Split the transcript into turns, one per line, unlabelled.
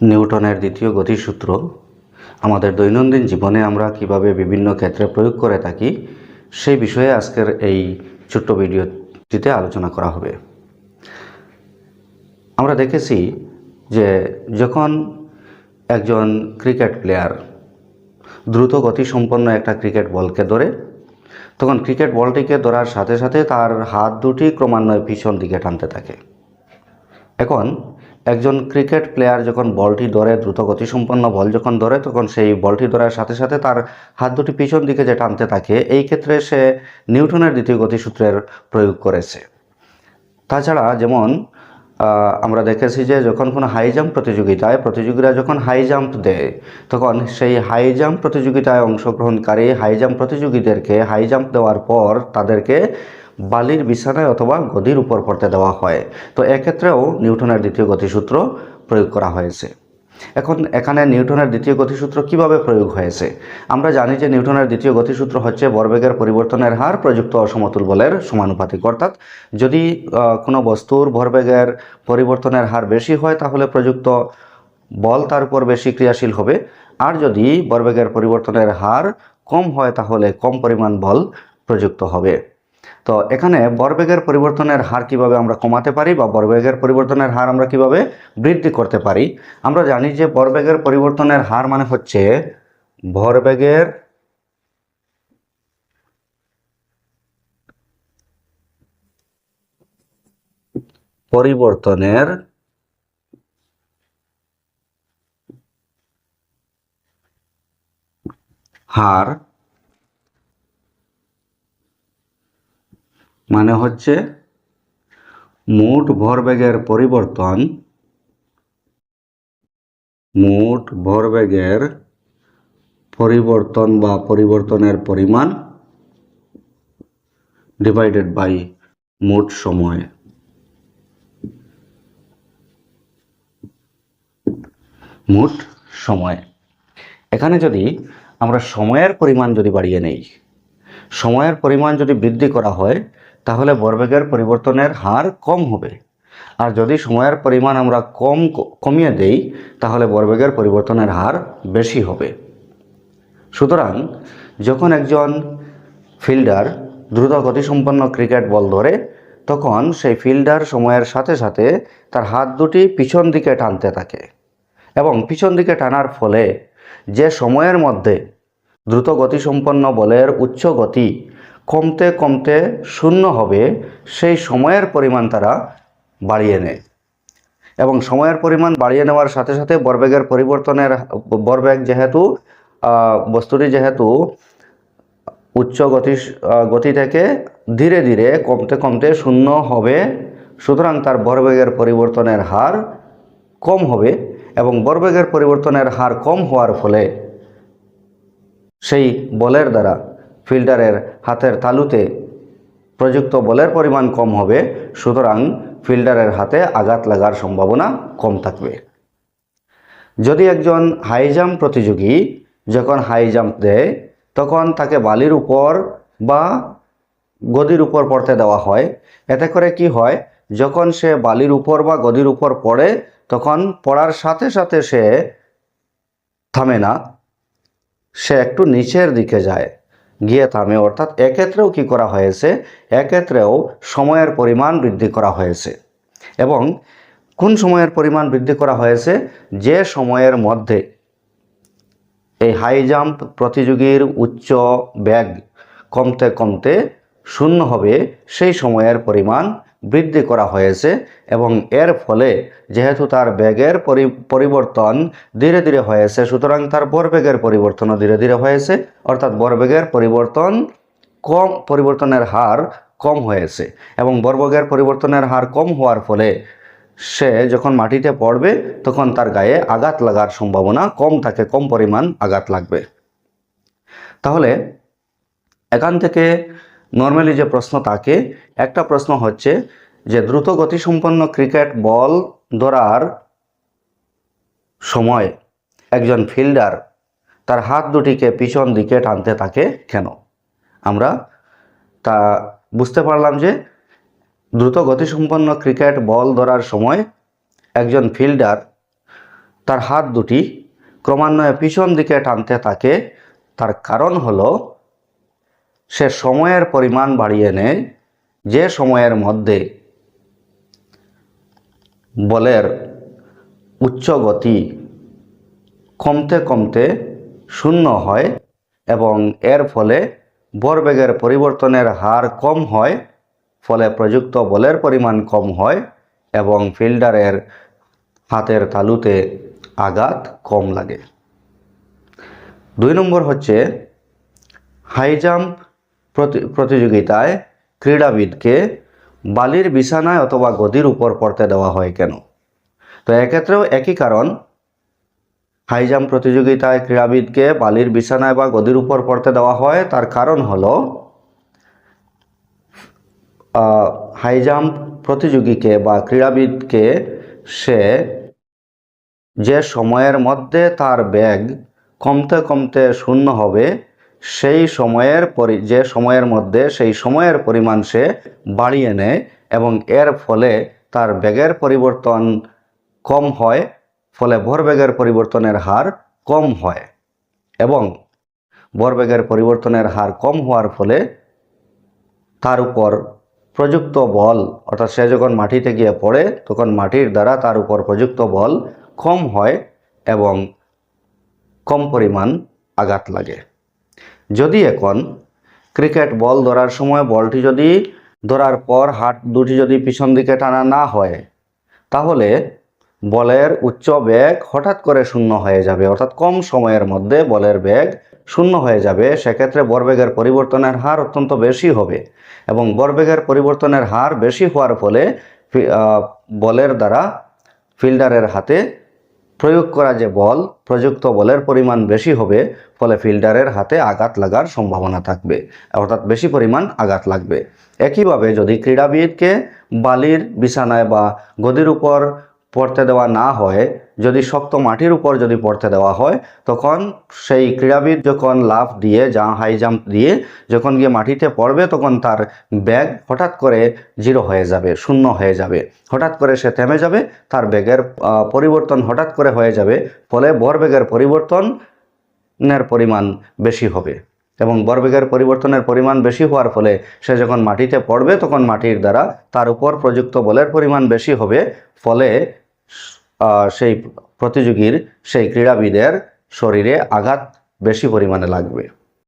নিউটনের দ্বিতীয় গতিসূত্র। আমাদের দৈনন্দিন জীবনে আমরা কীভাবে বিভিন্ন ক্ষেত্রে প্রয়োগ করে থাকি, সেই বিষয়ে আজকের এই ছোট্ট ভিডিওটিতে আলোচনা করা হবে। আমরা দেখেছি যে যখন একজন ক্রিকেট প্লেয়ার দ্রুত গতিসম্পন্ন একটা ক্রিকেট বলকে ধরে, তখন ক্রিকেট বলটিকে ধরার সাথে সাথে তার হাত দুটি ক্রমান্বয়ে পিছন দিকে টানতে থাকে। এখন একজন ক্রিকেট প্লেয়ার যখন বলটি ধরে দ্রুত গতিসম্পন্ন বল যখন ধরে, তখন সেই বলটি ধরার সাথে সাথে তার হাত দুটি পিছন দিকে যে টানতে থাকে, এই ক্ষেত্রে সে নিউটনের দ্বিতীয় গতিসূত্রের প্রয়োগ করেছে। তাছাড়া যেমন আমরা দেখেছি যে যখন কোনো হাই জাম্প প্রতিযোগিতায়, প্রতিযোগীরা যখন হাই জাম্প দেয়, তখন সেই হাই জাম্প প্রতিযোগিতায় অংশগ্রহণকারী হাই জাম্প প্রতিযোগীদেরকে হাই জাম্প দেওয়ার পর তাদেরকে বালির বিছানায় অথবা গদির উপর পড়তে দেওয়া হয়। তো এক্ষেত্রেও নিউটনের দ্বিতীয় গতিসূত্র প্রয়োগ করা হয়েছে। এখন এখানে নিউটনের দ্বিতীয় গতিসূত্র কীভাবে প্রয়োগ হয়েছে? আমরা জানি যে নিউটনের দ্বিতীয় গতিসূত্র হচ্ছে বরবেগের পরিবর্তনের হার প্রযুক্ত অসমতুল বলের সমানুপাতিক। অর্থাৎ যদি কোনো বস্তুর ভরবেগের পরিবর্তনের হার বেশি হয়, তাহলে প্রযুক্ত বল তার উপর বেশি ক্রিয়াশীল হবে। আর যদি বরবেগের পরিবর্তনের হার কম হয়, তাহলে কম পরিমাণ বল প্রযুক্ত হবে। তো এখানে বরবেগের পরিবর্তনের হার কীভাবে আমরা কমাতে পারি বা বরবেগের পরিবর্তনের হার আমরা কীভাবে বৃদ্ধি করতে পারি? আমরা জানি যে বরবেগের পরিবর্তনের হার মানে হচ্ছে ভরবেগের পরিবর্তনের হার মানে হচ্ছে মোট ভরবেগের পরিবর্তন, মোট ভরবেগের পরিবর্তন বা পরিবর্তনের পরিমাণ ডিভাইডেড বাই মোট সময়। মোট সময়। এখানে যদি আমরা সময়ের পরিমাণ যদি বাড়িয়ে নেই, সময়ের পরিমাণ যদি বৃদ্ধি করা হয় তাহলে ভরবেগের পরিবর্তনের হার কম হবে। আর যদি সময়ের পরিমাণ আমরা কম কমিয়ে দেই, তাহলে ভরবেগের পরিবর্তনের হার বেশি হবে। সুতরাং যখন একজন ফিল্ডার দ্রুত গতিসম্পন্ন ক্রিকেট বল ধরে, তখন সেই ফিল্ডার সময়ের সাথে সাথে তার হাত দুটি পিছন দিকে টানতে থাকে এবং পিছন দিকে টানার ফলে যে সময়ের মধ্যে দ্রুত গতিসম্পন্ন বলের উচ্চ গতি কমতে কমতে শূন্য হবে, সেই সময়ের পরিমাণ তারা বাড়িয়ে নেয়। এবং সময়ের পরিমাণ বাড়িয়ে নেওয়ার সাথে সাথে বরবেগের পরিবর্তনের, বরবেগ যেহেতু বস্তুটি যেহেতু উচ্চ গতি গতি থেকে ধীরে ধীরে কমতে কমতে শূন্য হবে, সুতরাং তার বরবেগের পরিবর্তনের হার কম হবে এবং বরবেগের পরিবর্তনের হার কম হওয়ার ফলে সেই বলের দ্বারা ফিল্ডারের হাতের তালুতে প্রযুক্ত বলের পরিমাণ কম হবে, সুতরাং ফিল্ডারের হাতে আঘাত লাগার সম্ভাবনা কম থাকবে। যদি একজন হাই জাম্প প্রতিযোগী যখন হাই জাম্প দেয়, তখন তাকে বালির উপর বা গদির উপর পড়তে দেওয়া হয়। এতে করে কি হয়, যখন সে বালির উপর বা গদির উপর পড়ে, তখন পড়ার সাথে সাথে সে থামে না, সে একটু নিচের দিকে যায়। গিয়ে থামে। অর্থাৎ এক্ষেত্রেও কি করা হয়েছে? এক্ষেত্রেও সময়ের পরিমাণ বৃদ্ধি করা হয়েছে। এবং কোন সময়ের পরিমাণ বৃদ্ধি করা হয়েছে? যে সময়ের মধ্যে এই হাই জাম্প প্রতিযোগীর উচ্চ ব্যাগ কমতে কমতে শূন্য হবে, সেই সময়ের পরিমাণ বৃদ্ধি করা হয়েছে এবং এর ফলে যেহেতু তার ব্যাগের পরি- পরিবর্তন ধীরে ধীরে হয়েছে, সুতরাং তার বরবেগের পরিবর্তনও ধীরে ধীরে হয়েছে, অর্থাৎ বরবেগের পরিবর্তন কম, পরিবর্তনের হার কম হয়েছে এবং বরবেগের পরিবর্তনের হার কম হওয়ার ফলে সে যখন মাটিতে পড়বে, তখন তার গায়ে আঘাত লাগার সম্ভাবনা কম থাকে, কম পরিমাণ আঘাত লাগবে। তাহলে এখান থেকে নর্মালি যে প্রশ্ন থাকে একটা প্রশ্ন হচ্ছে যে দ্রুত গতিসম্পন্ন ক্রিকেট বল ধরার সময় একজন ফিল্ডার তার হাত দুটিকে পিছন দিকে টানতে থাকে কেন? আমরা তা বুঝতে পারলাম যে দ্রুত গতিসম্পন্ন ক্রিকেট বল ধরার সময় একজন ফিল্ডার তার হাত দুটি ক্রমান্বয়ে পিছন দিকে টানতে থাকে। তার কারণ হলো সে সময়ের পরিমাণ বাড়িয়ে নেয়, যে সময়ের মধ্যে বলের উচ্চ গতি কমতে কমতে শূন্য হয় এবং এর ফলে ভরবেগের পরিবর্তনের হার কম হয়, ফলে প্রযুক্ত বলের পরিমাণ কম হয় এবং ফিল্ডারের হাতের তালুতে আঘাত কম লাগে। দুই নম্বর হচ্ছে হাই জাম্প প্রতিযোগিতায় ক্রীড়াবিদকে বালির বিছানায় অথবা গদির উপর পড়তে দেওয়া হয় কেন? তো এক্ষেত্রেও একই কারণ। হাই জাম্প প্রতিযোগিতায় ক্রীড়াবিদকে বালির বিছানায় বা গদির উপর পড়তে দেওয়া হয়। তার কারণ হল হাই জাম্প প্রতিযোগীকে বা ক্রীড়াবিদকে সে যে সময়ের মধ্যে তার ব্যাগ কমতে কমতে শূন্য হবে সেই সময়ের পরি, যে সময়ের মধ্যে সেই সময়ের পরিমাণ সে বাড়িয়ে নেয় এবং এর ফলে তার ব্যাগের পরিবর্তন কম হয়, ফলে ভরবেগের পরিবর্তনের হার কম হয় এবং ভরবেগের পরিবর্তনের হার কম হওয়ার ফলে তার উপর প্রযুক্ত বল, অর্থাৎ সে যখন মাটিতে গিয়ে পড়ে, তখন মাটির দ্বারা তার উপর প্রযুক্ত বল কম হয় এবং কম পরিমাণ আঘাত লাগে। যদি এখন ক্রিকেট বল ধরার সময় বলটি যদি ধরার পর হাত দুটি যদি পিছন দিকে টানা না হয়, তাহলে বলের উচ্চ বেগ হঠাৎ করে শূন্য হয়ে যাবে। অর্থাৎ কম সময়ের মধ্যে বলের বেগ শূন্য হয়ে যাবে। সেক্ষেত্রে বরবেগের পরিবর্তনের হার অত্যন্ত বেশি হবে এবং বরবেগের পরিবর্তনের হার বেশি হওয়ার ফলে বলের দ্বারা ফিল্ডারের হাতে প্রয়োগ করা যে বল, প্রযুক্ত বলের পরিমাণ বেশি হবে, ফলে ফিল্ডারের হাতে আঘাত লাগার সম্ভাবনা থাকবে, অর্থাৎ বেশি পরিমাণ আঘাত লাগবে। একইভাবে যদি ক্রীড়াবিদকে বালির বিছানায় বা গদির উপর পড়তে দেওয়া না হয় যদি শক্ত মাটির উপর যদি পড়তে দেওয়া হয়, তখন সেই ক্রীড়াবিদ যখন লাফ দিয়ে যা হাই জাম্প দিয়ে যখন গিয়ে মাটিতে পড়বে, তখন তার ব্যাগ হঠাৎ করে জিরো হয়ে যাবে, শূন্য হয়ে যাবে। হঠাৎ করে সে থেমে যাবে, তার ব্যাগের পরিবর্তন হঠাৎ করে হয়ে যাবে, ফলে ভরবেগের পরিবর্তনের পরিমাণ বেশি হবে। এবং বরবেগের পরিবর্তনের পরিমাণ বেশি হওয়ার ফলে সে যখন মাটিতে পড়বে, তখন মাটির দ্বারা তার উপর প্রযুক্ত বলের পরিমাণ বেশি হবে, ফলে সেই প্রতিযোগীর সেই ক্রীড়াবিদের শরীরে আঘাত বেশি পরিমাণে লাগবে।